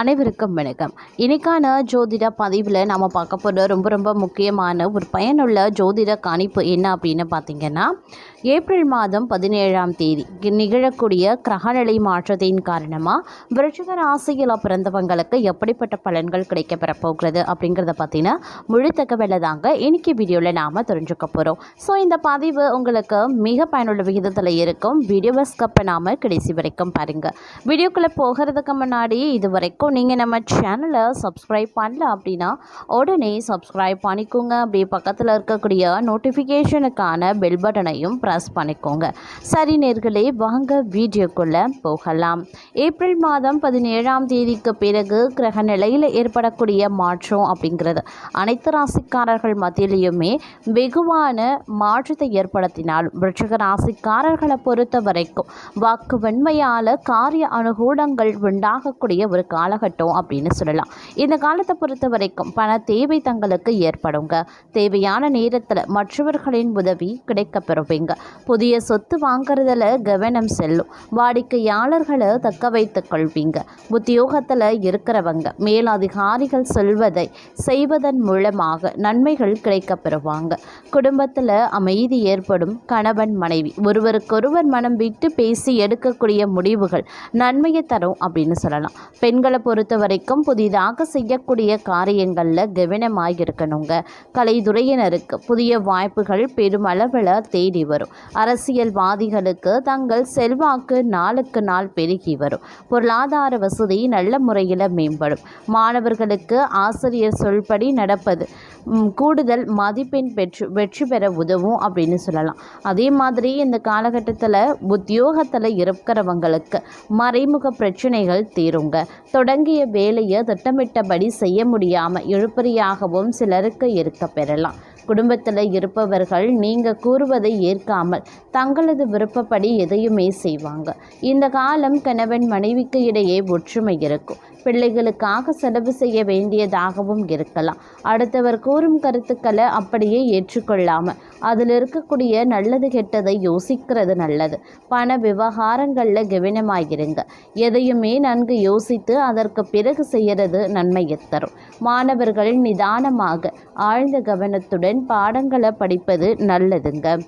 அனைவருக்கும் வணக்கம். இன்னைக்கான ஜோதிட பதிவில் நம்ம பார்க்க போகிற ரொம்ப ரொம்ப முக்கியமான ஒரு பயனுள்ள ஜோதிட கணிப்பு என்ன அப்படின்னு பார்த்தீங்கன்னா ஏப்ரல் மாதம் பதினேழாம் தேதி நிகழக்கூடிய கிரகநிலை மாற்றத்தின் காரணமாக விருச்சிக ராசியில் பிறந்தவங்களுக்கு எப்படிப்பட்ட பலன்கள் கிடைக்கப்பெற போகிறது அப்படிங்கிறத பார்த்தீங்கன்னா முழு தகவலை தாங்க இன்னைக்கு வீடியோவில் நாம் தெரிஞ்சுக்க போகிறோம் ஸோ இந்த பதிவு உங்களுக்கு மிக பயனுள்ள விகிதத்தில் இருக்கும். வீடியோவை ஸ்கப்பை நாம் கடைசி வரைக்கும் பாருங்கள் வீடியோக்குள்ளே போகிறதுக்கு முன்னாடி இது வரைக்கும் நீங்கள் நம்ம சேனலை சப்ஸ்கிரைப் பண்ணல அப்படின்னா உடனே சப்ஸ்கிரைப் பண்ணிக்கோங்க. அப்படியே பக்கத்தில் இருக்கக்கூடிய நோட்டிஃபிகேஷனுக்கான பெல் பட்டனையும் ப்ரெஸ் பண்ணிக்கோங்க. சரி நேர்களே வாங்க வீடியோக்குள்ளே போகலாம். ஏப்ரல் மாதம் பதினேழாம் தேதிக்கு பிறகு கிரக நிலையில் ஏற்படக்கூடிய மாற்றம் அப்படிங்கிறது அனைத்து ராசிக்காரர்கள் மத்தியிலையுமே வெகுவான மாற்றத்தை ஏற்படுத்தினாலும் விருட்சக ராசிக்காரர்களை பொறுத்த வரைக்கும் வாக்கு வெண்மையால் காரிய அனுகூலங்கள் உண்டாகக்கூடிய ஒரு கால பழகட்டும் அப்படின்னு சொல்லலாம். இந்த காலத்தை பொறுத்த வரைக்கும் பண தேவை தங்களுக்கு ஏற்படுங்க. தேவையான நேரத்தில் மற்றவர்களின் உதவி கிடைக்க பெறுவீங்க புதிய சொத்து வாங்குறதுல கவனம் செல்லும். வாடிக்கையாளர்களை தக்க வைத்துக் கொள்வீங்க. உத்தியோகத்தில் இருக்கிறவங்க மேலதிகாரிகள் சொல்வதை செய்வதன் மூலமாக நன்மைகள் கிடைக்க பெறுவாங்க குடும்பத்தில் அமைதி ஏற்படும். கணவன் மனைவி ஒருவருக்கொருவர் மனம் விட்டு பேசி எடுக்கக்கூடிய முடிவுகள் நன்மையை தரும் அப்படின்னு சொல்லலாம். பெண்களை பொறுத்த வரைக்கும் புதிதாக செய்யக்கூடிய காரியங்களில் கவனமாக இருக்கணுங்க கலைத்துறையினருக்கு புதிய வாய்ப்புகள் பெருமளவில் தேடி வரும். அரசியல்வாதிகளுக்கு தங்கள் செல்வாக்கு நாளுக்கு நாள் பெருகி வரும். பொருளாதார வசதி நல்ல முறையில் மேம்படும். மாணவர்களுக்கு ஆசிரியர் சொல்படி நடப்பது கூடுதல் மதிப்பெண் பெற்று வெற்றி பெற உதவும் அப்படின்னு சொல்லலாம். அதே மாதிரி இந்த காலகட்டத்தில் உத்தியோகத்தில் இருக்கிறவங்களுக்கு மறைமுக பிரச்சனைகள் தீருங்க. தொடர் தொடங்கிய வேலையை திட்டமிட்டபடி செய்ய முடியாமல் இழுப்பறியாகவும் சிலருக்கு இருக்க பெறலாம். குடும்பத்தில் இருப்பவர்கள் நீங்கள் கூறுவதை ஏற்காமல் தங்களது விருப்பப்படி எதையுமே செய்வாங்க. இந்த காலம் கணவன் மனைவிக்கு இடையே ஒற்றுமை இருக்கும். பிள்ளைகளுக்காக செலவு செய்ய வேண்டியதாகவும் இருக்கலாம். அடுத்தவர் கூறும் கருத்துக்களை அப்படியே ஏற்றுக்கொள்ளாமல் அதில் இருக்கக்கூடிய நல்லது கெட்டதை யோசிக்கிறது நல்லது. பண விவகாரங்களில் கவனமாயிருங்க. எதையுமே நன்கு யோசித்து அதற்கு பிறகு செய்கிறது நன்மையை தரும். மாணவர்கள் நிதானமாக ஆழ்ந்த கவனத்துடன் பாடங்களை படிப்பது நல்லதுங்க.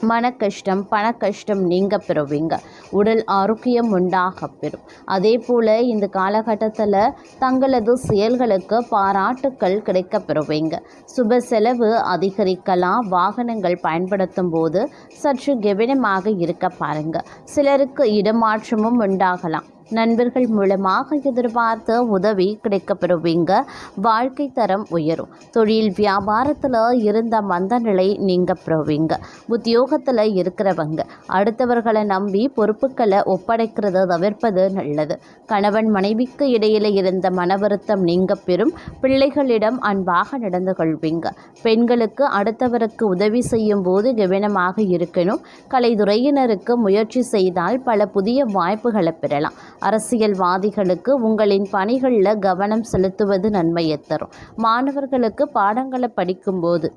மன கஷ்டம் பண கஷ்டம் நீங்க பெறுவீங்க. உடல் ஆரோக்கியம் உண்டாக பெறும். அதே போல் இந்த காலகட்டத்தில் தங்களது செயல்களுக்கு பாராட்டுக்கள் கிடைக்க பெறுவீங்க. சுப செலவு அதிகரிக்கலாம். வாகனங்கள் பயன்படுத்தும் போது சற்று கவனமாக இருக்க பாருங்க. சிலருக்கு இடமாற்றமும் உண்டாகலாம். நண்பர்கள் மூலமாக எதிர்பார்த்த உதவி கிடைக்கப்பெறுவீங்க. வாழ்க்கை தரம் உயரும். தொழில் வியாபாரத்தில் இருந்த மந்த நிலை நீங்க பெறுவீங்க உத்தியோகத்தில் இருக்கிறவங்க அடுத்தவர்களை நம்பி பொறுப்புகளை ஒப்படைக்கிறத தவிர்ப்பது நல்லது. கணவன் மனைவிக்கு இடையில் இருந்த மன வருத்தம் நீங்க பெறும் பிள்ளைகளிடம் அன்பாக நடந்து கொள்வீங்க. பெண்களுக்கு அடுத்தவருக்கு உதவி செய்யும் போது கவனமாக இருக்கணும். கலைத்துறையினருக்கு முயற்சி செய்தால் பல புதிய வாய்ப்புகளை பெறலாம். அரசியல்வாதிகளுக்கு உங்களின் பணிகளில் கவனம் செலுத்துவது நன்மையை தரும். மாணவர்களுக்கு பாடங்களை படிக்கும்போது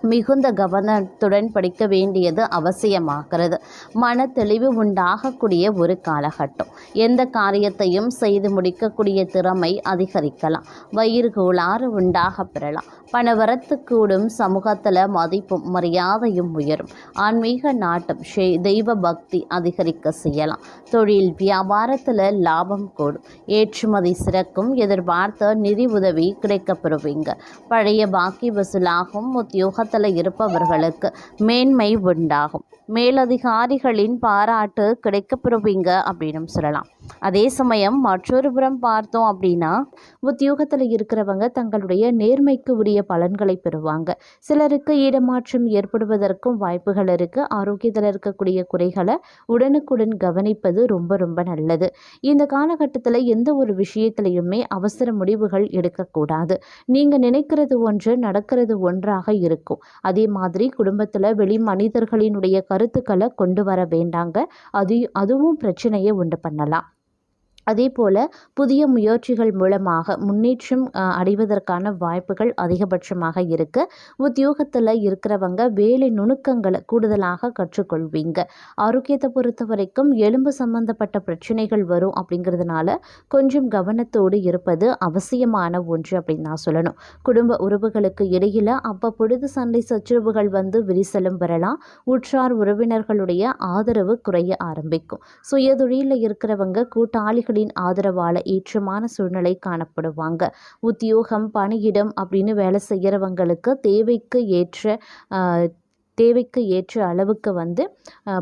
மிகுந்த கவனத்துடன் படிக்க வேண்டியது அவசியமாகிறது. மன தெளிவு உண்டாகக்கூடிய ஒரு காலகட்டம். எந்த காரியத்தையும் செய்து முடிக்கக்கூடிய திறமை அதிகரிக்கலாம். வயிறு கோளாறு உண்டாக பெறலாம். பணவரத்து கூடும் சமூகத்தில் மதிப்பும் மரியாதையும் உயரும். ஆன்மீக நாட்டம் ஷே தெய்வ பக்தி அதிகரிக்க செய்யலாம். தொழில் வியாபாரத்தில் லாபம் கூடும். ஏற்றுமதி சிறக்கும். எதிர்பார்த்த நிதி உதவி கிடைக்கப்பெறுவீங்க. பழைய பாக்கி வசூலாகும். உத்தியோகத்தில் இருப்பவர்களுக்கு மேன்மை உண்டாகும். மேலதிகாரிகளின் பாராட்டு கிடைக்கப்பெறுவீங்க அப்படின்னு சொல்லலாம். அதே சமயம் மற்றொரு புறம் பார்த்தோம் அப்படின்னா உத்தியோகத்தில் இருக்கிறவங்க தங்களுடைய நேர்மைக்கு உரிய பலன்களை பெறுவாங்க. சிலருக்கு இடமாற்றம் ஏற்படுவதற்கும் வாய்ப்புகள் இருக்குது ஆரோக்கியத்தில் இருக்கக்கூடிய குறைகளை உடனுக்குடன் கவனிப்பது ரொம்ப ரொம்ப நல்லது. இந்த காலகட்டத்தில் எந்த ஒரு விஷயத்திலையுமே அவசர முடிவுகள் எடுக்கக்கூடாது. நீங்கள் நினைக்கிறது ஒன்று நடக்கிறது ஒன்றாக இருக்கும். அதே மாதிரி குடும்பத்தில் வெளி மனிதர்களினுடைய கருத்துக்களை கொண்டு வர வேண்டாங்க. அது அதுவும் பிரச்சனையை உண்டு பண்ணலாம். அதே போல் புதிய முயற்சிகள் மூலமாக முன்னேற்றம் அடைவதற்கான வாய்ப்புகள் அதிகபட்சமாக இருக்குது உத்தியோகத்தில் இருக்கிறவங்க வேலை நுணுக்கங்களை கூடுதலாக கற்றுக்கொள்வீங்க. ஆரோக்கியத்தை பொறுத்த வரைக்கும் எலும்பு சம்பந்தப்பட்ட பிரச்சனைகள் வரும் அப்படிங்கிறதுனால கொஞ்சம் கவனத்தோடு இருப்பது அவசியமான ஒன்று அப்படின்னு நான் சொல்லணும். குடும்ப உறவுகளுக்கு இடையில் அப்போ பொழுது சண்டை சச்சரவுகள் வந்து விரிசலும் வரலாம் உற்றார் உறவினர்களுடைய ஆதரவு குறைய ஆரம்பிக்கும். சுயதொழிலில் இருக்கிறவங்க கூட்டாளிகள் கூட்டாளிகளின் ஆதரவால் ஏற்றமான சூழ்நிலை காணப்படுவாங்க. உத்தியோகம் பணியிடம் அப்படின்னு வேலை செய்கிறவங்களுக்கு தேவைக்கு ஏற்ற தேவைக்கு ஏற்ற அளவுக்கு வந்து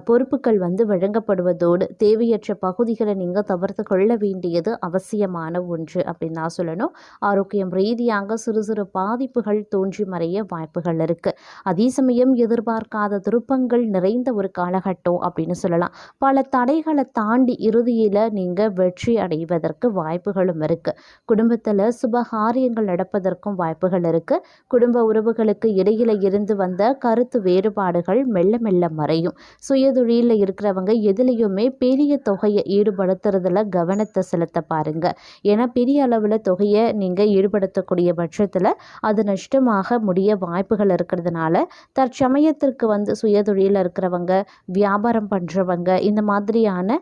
பொறுப்புகள் வந்து வழங்கப்படுவதோடு தேவையற்ற பகுதிகளை நீங்கள் தவிர்த்து கொள்ள வேண்டியது அவசியமான ஒன்று அப்படின்னு நான் சொல்லணும். ஆரோக்கியம் ரீதியாக சிறு சிறு பாதிப்புகள் தோன்றி மறைய வாய்ப்புகள் இருக்குது அதே சமயம் எதிர்பார்க்காத திருப்பங்கள் நிறைந்த ஒரு காலகட்டம் அப்படின்னு சொல்லலாம். பல தடைகளை தாண்டி இறுதியில் நீங்கள் வெற்றி அடைவதற்கு வாய்ப்புகளும் இருக்குது குடும்பத்தில் சுபகாரியங்கள் நடப்பதற்கும் வாய்ப்புகள் இருக்குது குடும்ப உறவுகளுக்கு இடையில இருந்து வந்த கருத்து வேறுபாடுகள் மெல்ல மெல்ல மறையும். சுயதொழிலில் இருக்கிறவங்க எதுலேயுமே பெரிய தொகையை ஈடுபடுத்துறதுல கவனத்தை செலுத்த பாருங்க. ஏன்னா பெரிய அளவில் தொகையை நீங்கள் ஈடுபடுத்தக்கூடிய பட்சத்தில் அது நஷ்டமாக முடிய வாய்ப்புகள் இருக்கிறதுனால தற்சமயத்திற்கு வந்து சுயதொழிலில் இருக்கிறவங்க வியாபாரம் பண்ணுறவங்க இந்த மாதிரியான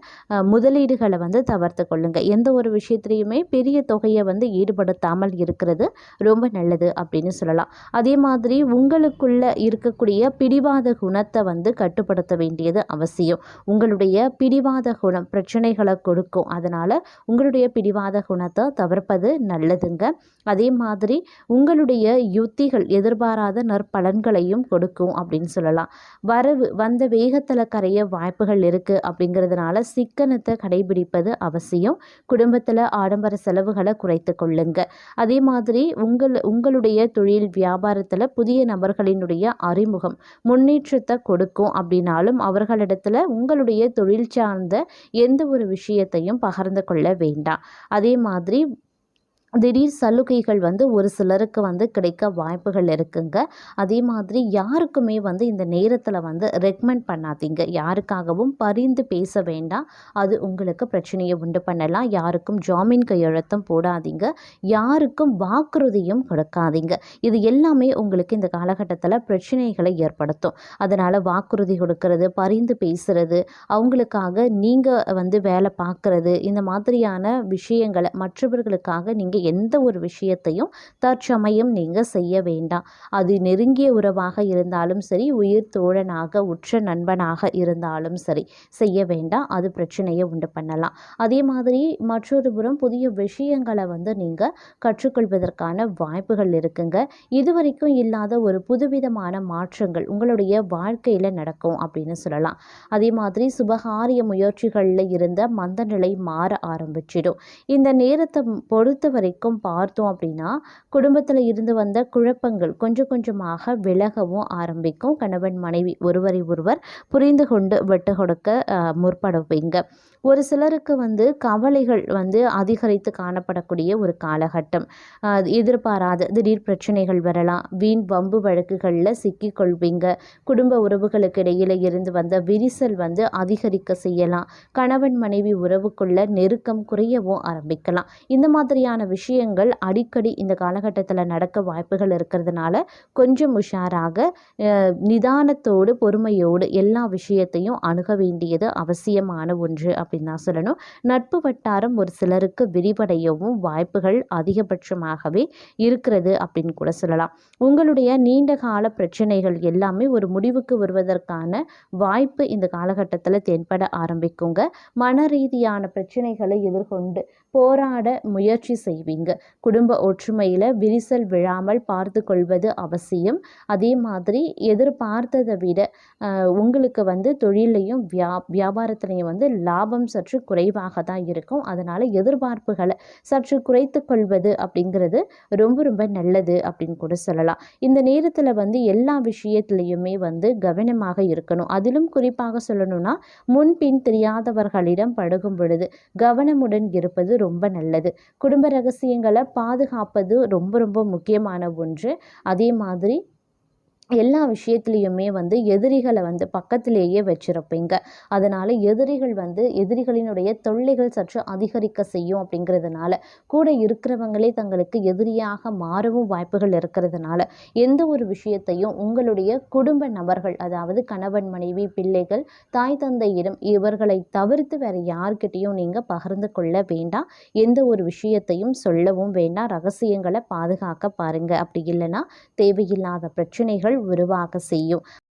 முதலீடுகளை வந்து தவிர்த்து கொள்ளுங்க. எந்த ஒரு விஷயத்துலையுமே பெரிய தொகையை வந்து ஈடுபடுத்தாமல் இருக்கிறது ரொம்ப நல்லது அப்படின்னு சொல்லலாம். அதே மாதிரி உங்களுக்குள்ள இருக்கக்கூடிய பிடி பிடிவாத குணத்தை வந்து கட்டுப்படுத்த வேண்டியது அவசியம். உங்களுடைய பிடிவாத குணம் பிரச்சனைகளை கொடுக்கும். அதனால் உங்களுடைய பிடிவாத குணத்தை தவிர்ப்பது நல்லதுங்க. அதே மாதிரி உங்களுடைய யுத்திகள் எதிர்பாராத நற்பலன்களையும் கொடுக்கும் அப்படின்னு சொல்லலாம். வரவு வந்த வேகத்தில் கரைய வாய்ப்புகள் இருக்குது அப்படிங்கிறதுனால சிக்கனத்தை கடைபிடிப்பது அவசியம். குடும்பத்தில் ஆடம்பர செலவுகளை குறைத்து கொள்ளுங்க. அதே மாதிரி உங்கள் உங்களுடைய தொழில் வியாபாரத்தில் புதிய நபர்களினுடைய அறிமுகம் முன்னேற்றத்தை கொடுக்கும் அப்படின்னாலும் அவர்களிடத்துல உங்களுடைய தொழில் சார்ந்த எந்த ஒரு விஷயத்தையும் பகிர்ந்து கொள்ள வேண்டாம். அதே மாதிரி திடீர் சலுகைகள் வந்து ஒரு சிலருக்கு வந்து கிடைக்க வாய்ப்புகள் இருக்குங்க. அதே மாதிரி யாருக்குமே வந்து இந்த நேரத்தில் வந்து ரெக்கமெண்ட் பண்ணாதீங்க. யாருக்காகவும் பரிந்து பேச வேண்டாம். அது உங்களுக்கு பிரச்சனையை உண்டு பண்ணலாம். யாருக்கும் ஜாமீன் கையெழுத்தும் போடாதீங்க. யாருக்கும் வாக்குறுதியும் கொடுக்காதீங்க. இது எல்லாமே உங்களுக்கு இந்த காலகட்டத்தில் பிரச்சனைகளை ஏற்படுத்தும். அதனால் வாக்குறுதி கொடுக்கறது பரிந்து பேசுறது அவங்களுக்காக நீங்கள் வந்து வேலை பார்க்குறது இந்த மாதிரியான விஷயங்களை மற்றவர்களுக்காக நீங்கள் எந்த ஒரு விஷயத்தையும் தற்சமயம் நீங்கள் செய்ய வேண்டாம். அது நெருங்கிய உறவாக இருந்தாலும் சரி உயிர் தோழனாக உற்ற நண்பனாக இருந்தாலும் சரி செய்ய வேண்டாம். அது பிரச்சனையை உண்டு பண்ணலாம். அதே மாதிரி மற்றொரு புறம் புதிய விஷயங்களை வந்து நீங்கள் கற்றுக்கொள்வதற்கான வாய்ப்புகள் இருக்குங்க. இதுவரைக்கும் இல்லாத ஒரு புதுவிதமான மாற்றங்கள் உங்களுடைய வாழ்க்கையில் நடக்கும் அப்படின்னு சொல்லலாம். அதே மாதிரி சுபகாரிய முயற்சிகளில் இருந்த மந்தநிலை மாற ஆரம்பிச்சிடும். இந்த நேரத்தை பொறுத்த வரைக்கும் பார்த்தோம் அப்படின்னா குடும்பத்தில் இருந்து வந்த குழப்பங்கள் கொஞ்சம் கொஞ்சமாக விலகவும் ஆரம்பிக்கும். கணவன் மனைவி ஒருவரை ஒருவர் புரிந்து கொண்டு விட்டு கொடுக்க முற்படுவீங்க. ஒரு சிலருக்கு வந்து கவலைகள் வந்து அதிகரித்து காணப்படக்கூடிய ஒரு காலகட்டம். எதிர்பாராத திடீர் பிரச்சனைகள் வரலாம். வீண் வம்பு வழக்குகளில் சிக்கிக்கொள்வீங்க குடும்ப உறவுகளுக்கு இடையில இருந்து வந்த விரிசல் வந்து அதிகரிக்க செய்யலாம். கணவன் மனைவி உறவுக்குள்ள நெருக்கம் குறையவும் ஆரம்பிக்கலாம். இந்த மாதிரியான விஷயங்கள் அடிக்கடி இந்த காலகட்டத்தில் நடக்க வாய்ப்புகள் இருக்கிறதுனால கொஞ்சம் உஷாராக நிதானத்தோடு பொறுமையோடு எல்லா விஷயத்தையும் அணுக வேண்டியது அவசியமான ஒன்று அப்படின்னு தான் சொல்லணும். நட்பு வட்டாரம் ஒரு சிலருக்கு விரிவடையவும் வாய்ப்புகள் அதிகபட்சமாகவே இருக்கிறது அப்படின்னு கூட சொல்லலாம். உங்களுடைய நீண்ட கால பிரச்சனைகள் எல்லாமே ஒரு முடிவுக்கு வருவதற்கான வாய்ப்பு இந்த காலகட்டத்தில் தென்பட ஆரம்பிக்குங்க. மன ரீதியான பிரச்சனைகளை எதிர்கொண்டு போராட முயற்சி செய்வீங்க. குடும்ப ஒற்றுமையில் விரிசல் விழாமல் பார்த்து கொள்வது அவசியம். அதே மாதிரி எதிர்பார்த்ததை விட உங்களுக்கு வந்து தொழிலையும் வியா வியாபாரத்துலையும் வந்து லாபம் லாபம் சற்று குறைவாக தான் இருக்கும். அதனால் எதிர்பார்ப்புகளை சற்று குறைத்து கொள்வது அப்படிங்கிறது ரொம்ப ரொம்ப நல்லது அப்படின்னு கூட சொல்லலாம். இந்த நேரத்தில் வந்து எல்லா விஷயத்துலையுமே வந்து கவனமாக இருக்கணும். அதிலும் குறிப்பாக சொல்லணும்னா முன்பின் தெரியாதவர்களிடம் பழகும் பொழுது கவனமுடன் இருப்பது ரொம்ப நல்லது. குடும்ப ரகசியங்களை பாதுகாப்பது ரொம்ப ரொம்ப முக்கியமான ஒன்று. அதே மாதிரி எல்லா விஷயத்துலேயுமே வந்து எதிரிகளை வந்து பக்கத்திலேயே வச்சுருப்பீங்க. அதனால் எதிரிகள் வந்து எதிரிகளினுடைய தொல்லைகள் சற்று அதிகரிக்க செய்யும் அப்படிங்கிறதுனால கூட இருக்கிறவங்களே தங்களுக்கு எதிரியாக மாறவும் வாய்ப்புகள் இருக்கிறதுனால எந்த ஒரு விஷயத்தையும் உங்களுடைய குடும்ப நபர்கள் அதாவது கணவன் மனைவி பிள்ளைகள் தாய் தந்தையிடம் இவர்களை தவிர்த்து வேறு யார்கிட்டையும் நீங்கள் பகிர்ந்து கொள்ள வேண்டாம். எந்த ஒரு விஷயத்தையும் சொல்லவும் வேண்டாம். ரகசியங்களை பாதுகாக்க பாருங்கள் அப்படி இல்லைன்னா தேவையில்லாத பிரச்சனைகள் உருவாக செய்யும்.